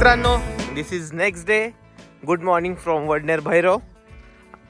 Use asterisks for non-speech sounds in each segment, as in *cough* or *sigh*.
मित्रांनो this is next day good morning from Wadner Bhairav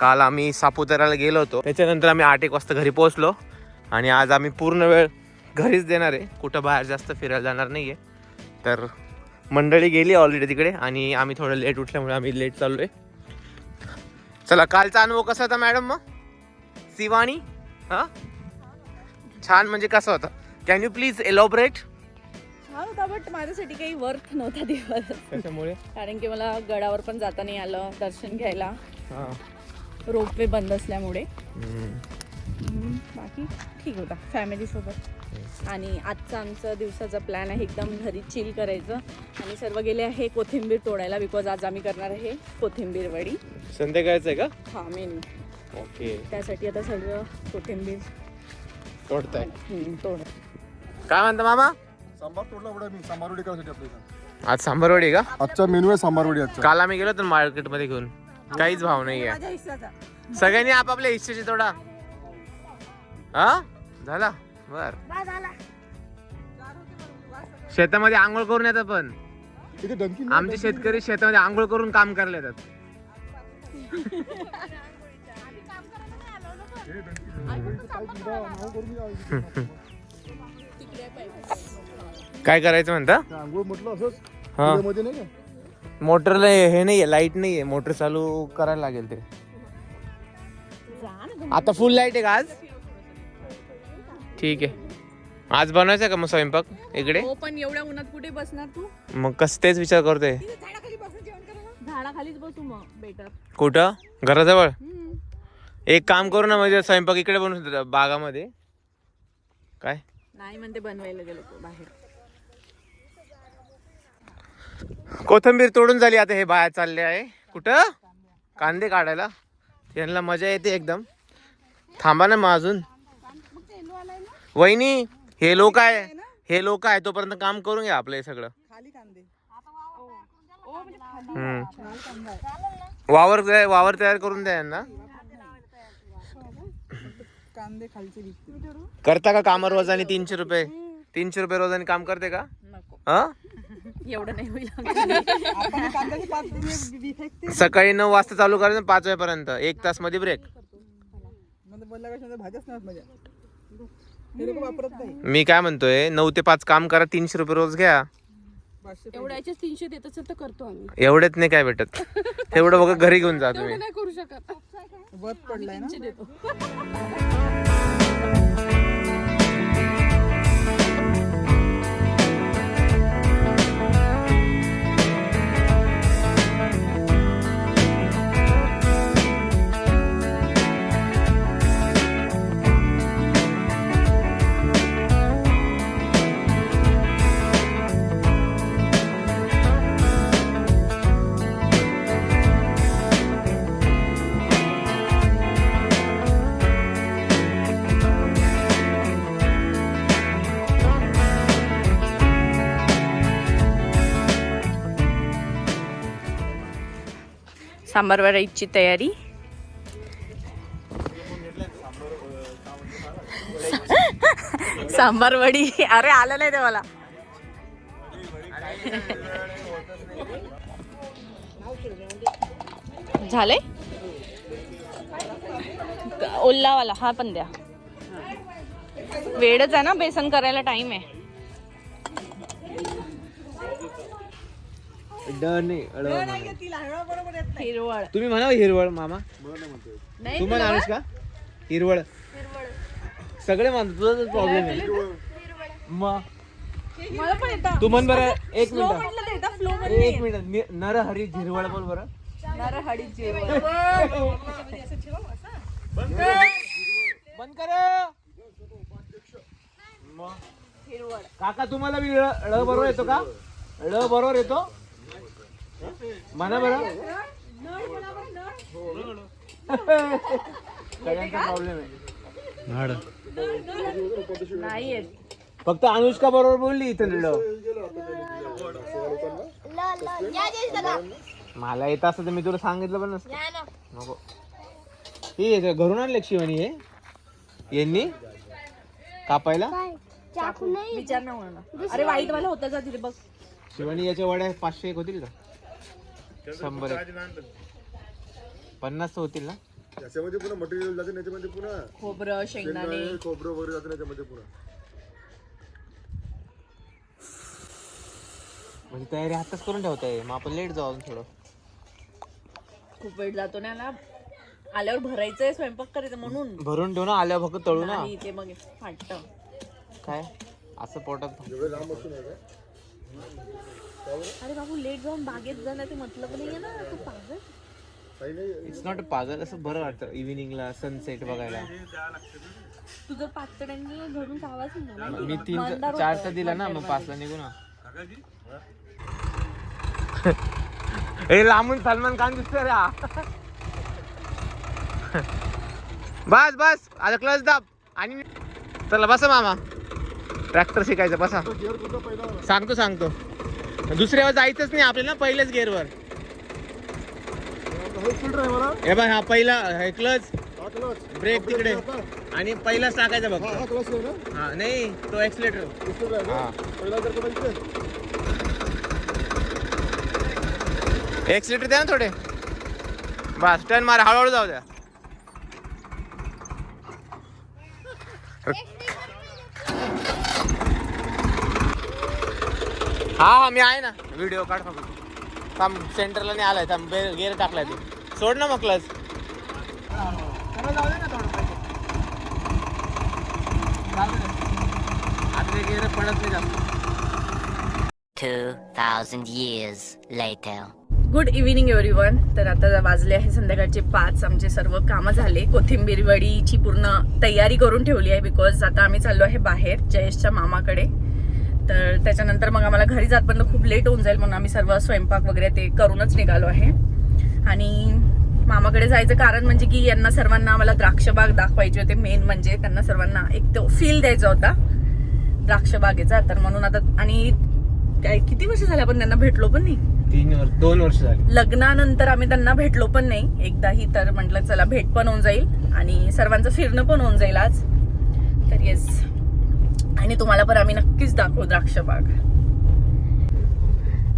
काल आम्ही सापुताऱ्याला गेलो होतो. त्याच्यानंतर आम्ही आठ एक वाजता घरी पोहोचलो. आणि आज आम्ही पूर्ण वेळ घरीच देणार आहे. कुठं बाहेर जास्त फिरायला जाणार नाही आहे तर मंडळी गेली ऑलरेडी तिकडे आणि आम्ही थोडं लेट उठल्यामुळे आम्ही लेट चाललो आहे चला कालचा अनुभव कसा होता मॅडम मग? शिवानी? हां? छान म्हणजे कसा होता? कॅन यू प्लीज एलॉबरेट छान होता बट माझ्यासाठी काही वर्थ नव्हता दिवस. त्याच्यामुळे? कारण की मला गडावर पण जाता नाही आलं दर्शन घ्यायला. हां. रोपवे बंद असल्यामुळे. हम्म, बाकी ठीक होता फॅमिली सोबत. आणि आजचा आमचा दिवसाचा प्लॅन आहे एकदम घरी चिल करायचं. आणि सर्व गेले आहे कोथिंबीर तोडायला बिकॉज आज आम्ही करणार आहे कोथिंबीर वडी. संध्याकाळचं आहे का? हा मेनू ओके. त्यासाठी आता सर्व कोथिंबीर. तोडताय. हम्म, तोड. काय म्हणता मामा? सांबार तोडला एवढा मी. सांबारवडी करायसाठी आपल्या आज सांबारवडी का? आजचा मेनू आहे सांबारवडी आजचा. काल आम्ही गेलो होतो मार्केटमध्ये घेऊन. काहीच भाव नाही आहे. सगळ्यांनी आपापल्या हिस्सेची तोडा. हा? झाला? बर. शेतामध्ये आंघोळ करून येतात पण. इथे डंकी आमचे शेतकरी शेतामध्ये आंघोळ करून काम करायला येतात. काय करायचं म्हणता? आंघोळ म्हटलं असंच. हा. मध्ये नाही का? मोटरला हे नाहीये लाइट नाहीये मोटर चालू करायला लागेल ते. आता फुल लाइट आहे का आज? ठीक आहे. आज बनवायचं का मग स्वयंपाक इकडे? हो पण एवढ्या उन्हात कुठे बसणार तू? मग कस तेच विचार करतोय. झाडाखालीच बसू मग बेटर. कुठं? घराजवळ? एक काम करू ना म्हणजे स्वयंपाक इकडे बनवू शकतो बागामध्ये. काय? नाही म्हणते बनवायला गेलो तो बाहेर. कोथंबीर तोडून झाली आता हे बाहेर चालले आहे. कुठं? कांदे काढायला. यांना मजा येते एकदम. थांबा ना मग अजून. वहिनी हे लोक आहे. हे लोक आहे तोपर्यंत काम करून घ्या आपलं हे सगळं. हम्म. वावर वावर तयार करून द्या यांना. करता का कामावर रोजाने तीनशे रुपये? तीनशे रुपये रोजाने काम करते का? हा? एवढं नाही होईल सकाळी नऊ वाजता चालू करायचं पाच वाजेपर्यंत. एक तासमध्ये ब्रेक म्हणजे हे मी काय म्हणतोय नऊ ते पाच काम करा तीनशे रुपये रोज घ्या. एवढ्याच्याच तीनशे देत असेल तर करतो आम्ही. एवढेच नाही काय भेटत. तेवढं बघा घरी घेऊन जा तुम्ही. नाही करू शकत. पडलाय ना? देतो. सांबार वडाईची तयारी. सांबार वडी. अरे आलं नाही ते मला. झाले ओल्लावाला हा पण द्या. वेळच आहे ना बेसन करायला टाइम आहे. हिरवळ. तुम्ही म्हणा हिरवळ मामा. नाही तू म्हण का हिरवळ. सगळे म्हणतो तुझा प्रॉब्लेम आहे. मग मला पण येतं. तू म्हण बरं एक मिनिट. म्हटलं तर येतं फ्लो एक मिनिट. नि- नरहरी हिरवळ बोल बरं. नरहडी जेवण बंद कर. काका तुम्हाला बी ळ ळ बरोबर येतो का? ळ बरोबर येतो? म्हणा बरं. सगळ्यांचा प्रॉब्लेम आहे. नाही येत फक्त अनुष्का बरोबर बोलली इथं मला येत असतं तर मी तुला सांगितलं पण नसतं. नको. ही हे घरून आणले शिवानी हे. यांनी? कापायला? अरे वाईट वाला होता जा तिथे? बघ. शिवानी याच्या वड्या पाचशे एक होतील का? शंभर एक. पन्नास तर होतील ना? त्याच्यामध्ये पुन्हा मटेरियल जाते त्याच्यामध्ये पुन्हा? खोबरं शेंगदाणे. शेंगदाणे, खोबरं वगैरे जाते त्याच्यामध्ये पुन्हा? म्हणजे तयारी आताच करून ठेवताय? मग आपण लेट जाऊ अजून थोडं. खूप वेळ जातो ना याला. आल्यावर भरायचंय स्वयंपाक करायचं म्हणून. भरून ठेवू ना आल्या फक्त तळू ना. नाही ते मग फाटत. काय? असं पोटात जेवढे लांब असतो ना का? अरे बाबू लेट जाऊन बागेत जाणं ते मतलब नाहीये ना तू पागल. इट्स नॉट पागल असं बरं वाटतं इव्हिनिंगला सनसेट बघायला. तू जर पाचड्यांनी घरून आवाज मी तीन चारचा दिला ना मग पाचला निघू ना. ए लांबून सलमान खान दिसतोय रे. बस बस आता क्लच दाब. आणि चला बसा मामा. ट्रॅक्टर शिकायचं बसा. सांगतो सांगतो. दुसऱ्यावर जायचंच नाही आपल्याला पहिल्याच गेअरवर. हे हे बघ हा पहिला हे क्लच हा क्लच ब्रेक तिकडे. आणि पहिलाच टाकायचा बघ हा हा हा नाही तो एक्सलेटर. हा. एक्सलेटर द्या ना थोडे. बस टर्न मारा हळूहळू जाऊ द्या. हा हा मी आहे ना. व्हिडिओ काढ फक्त. थांब सेंटरला नाही आलाय. थांब गेअर टाकलाय तू. सोड ना मग क्लच आता गेअर पडत नाही जास्त. 2,000 years later. Good evening everyone तर आता वाजले आहे संध्याकाळचे पाच. आमचे सर्व कामं झाले. कोथिंबीर वडीची पूर्ण तयारी करून ठेवली आहे बिकॉज आता आम्ही चाललो आहे बाहेर जयेशच्या मामाकडे. तर त्याच्यानंतर मग आम्हाला घरी जातपर्यंत खूप लेट होऊन जाईल म्हणून आम्ही सर्व स्वयंपाक वगैरे ते करूनच निघालो आहे. आणि मामाकडे जायचं कारण म्हणजे की यांना सर्वांना आम्हाला द्राक्षबाग दाखवायचे होते. मेन म्हणजे त्यांना सर्वांना एक तो फील द्यायचा होता. द्राक्षबागेचा तर म्हणून आता आणि काय किती वर्ष झाले आपण त्यांना भेटलो पण नाही? तीन वर्ष दोन वर्ष झाली. लग्नानंतर आम्ही त्यांना भेटलो पण नाही. एकदाही तर म्हटलं चला भेट पण होऊन जाईल. आणि सर्वांचं फिरणं पण होऊन जाईल आज. तर येस आणि तुम्हाला पण आम्ही नक्कीच दाखवू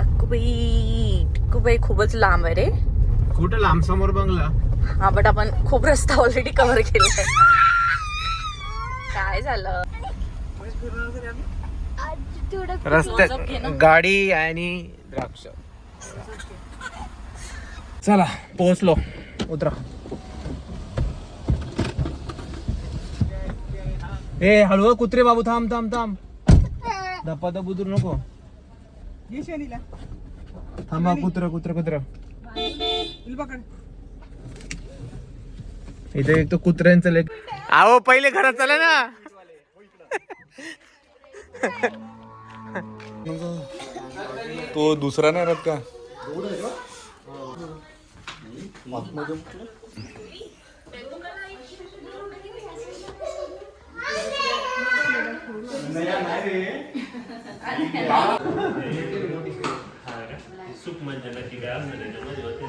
अक्कुबाई अक्कुबाई खूपच लांब आहे रे. कुठं? लांब समोर बंगला. हा बट आपण खूप रस्ता ऑलरेडी कव्हर केलाय. काय झालं? रस्त्यात ना. गाडी आणि द्राक्ष. चला पोहोचलो. उतरा. ए हळू कुत्रे बाबू थांब थांब थांब. धप्पा तर बुदरू नको. ये शनीला थांबा कुत्र कुत्र कुत्र. पकड. इथे एक तो कुत्र्यांचं लेक. आहो पहिले घरात चला ना. तो दुसरा नाही राहत का? सुख म्हणजे नक्की काय असं त्याच्यामध्ये होते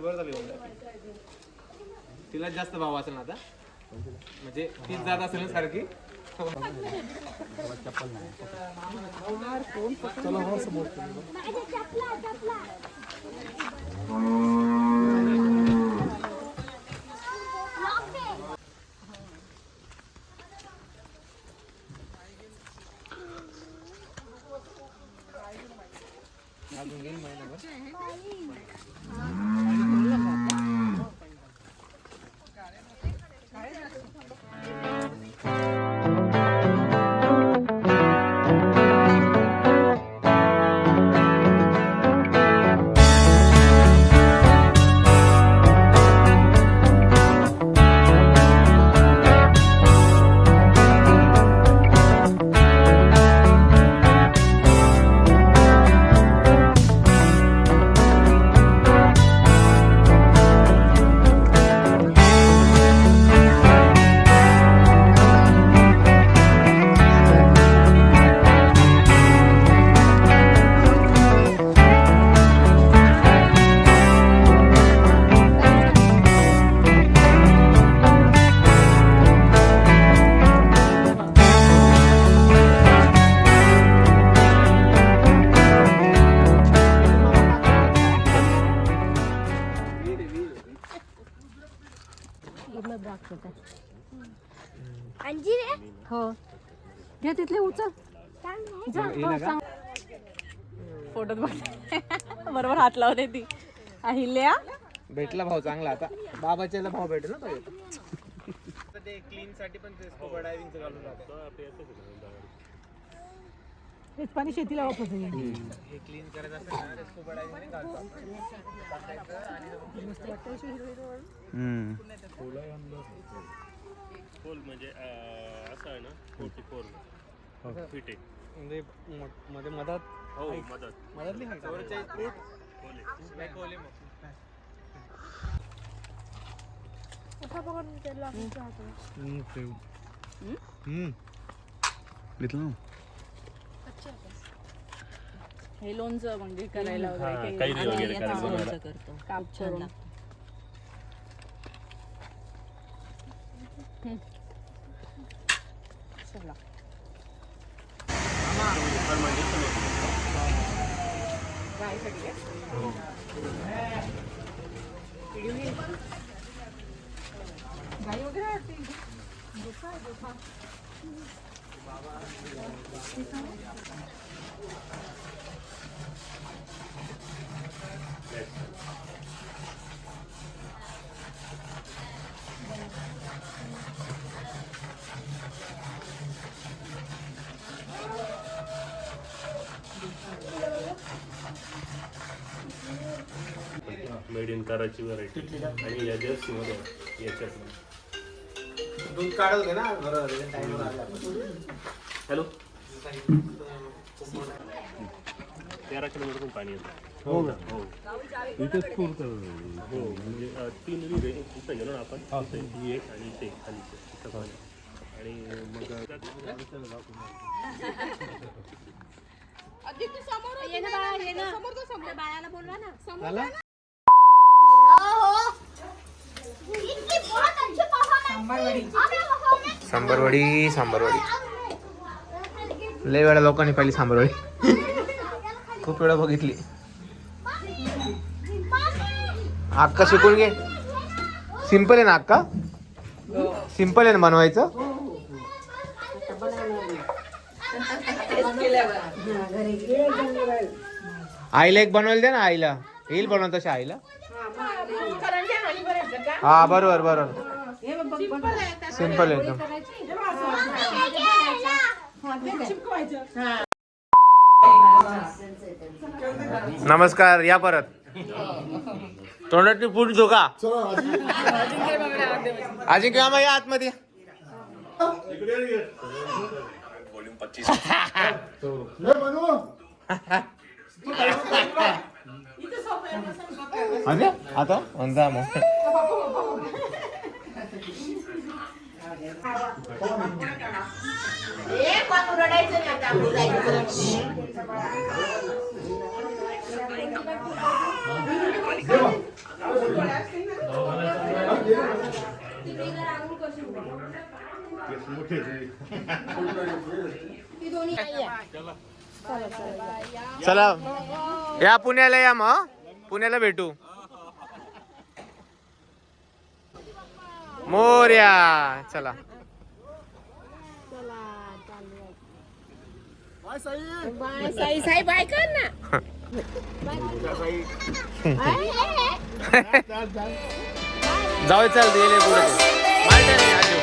बरं तिला जास्त भाव असेल ना आता? म्हणजे तीच जात असेल ना सारखी? चप्पल अजून फोटोत बघ बरोबर हात लावते ती. अहिल्या भेटला भाव चांगला आता. बाबाच्याला भाव भेटेल ना तो ते क्लीन साठी पण ते स्कुबा डायव्हिंगचं घालून हेच पाणी शेतीला वापरतो हे. क्लीन करायचं असेल ना ते स्कुबा डायव्हिंग घालतो खोल म्हणजे अं, असं आहे ना फोर्टी फोर. फिट आहे म्हणजे म- मध्ये मधात हो मदत. हाईट. खोल? हे लोणचं म्हणजे करायला वगैरे हा, काही- कैरी वगैरे करायला बनवायला. काप करून. चला. गाई वगैरे वाटते इथे. धोका आहे, धोका. मेड इन कराची व्हरायटी आणि या जर्सी मध्ये याच्यात दूध ना बरोबर टाइमवर आला हॅलो तेरा किलोमीटर पाणी येतं. हो हो. इथेच पूर कर. हो म्हणजे अं, तीन विहीर आहे इथं गेलो ना आपण इथं ही एक आणि एक खाली इथं पाणी आणि मग *laughs* सांबरवाडी. सांबरवाडी लय वेळा लोकांनी पाहिली सांबरवाडी. खूप वेळा बघितली. अक्का शिकून घे. सिंपल आहे ना अक्का सिंपल आहे ना बनवायचं? आईला एक बनवायला दे ना आईला. येईल बनवत तशा आईला. हा बरोबर बरोबर. सिंपल आहे एकदम. नमस्कार या परत. तोंडाची फूट झोका अजिंक्य मामा या आतमध्ये. अरे आता? म्हणता मग. चला या पुण्याला या मग. पुण्याला भेटू. मोर्या चला. साई साई बाय कर ना. जाऊ चल दिले पुढे.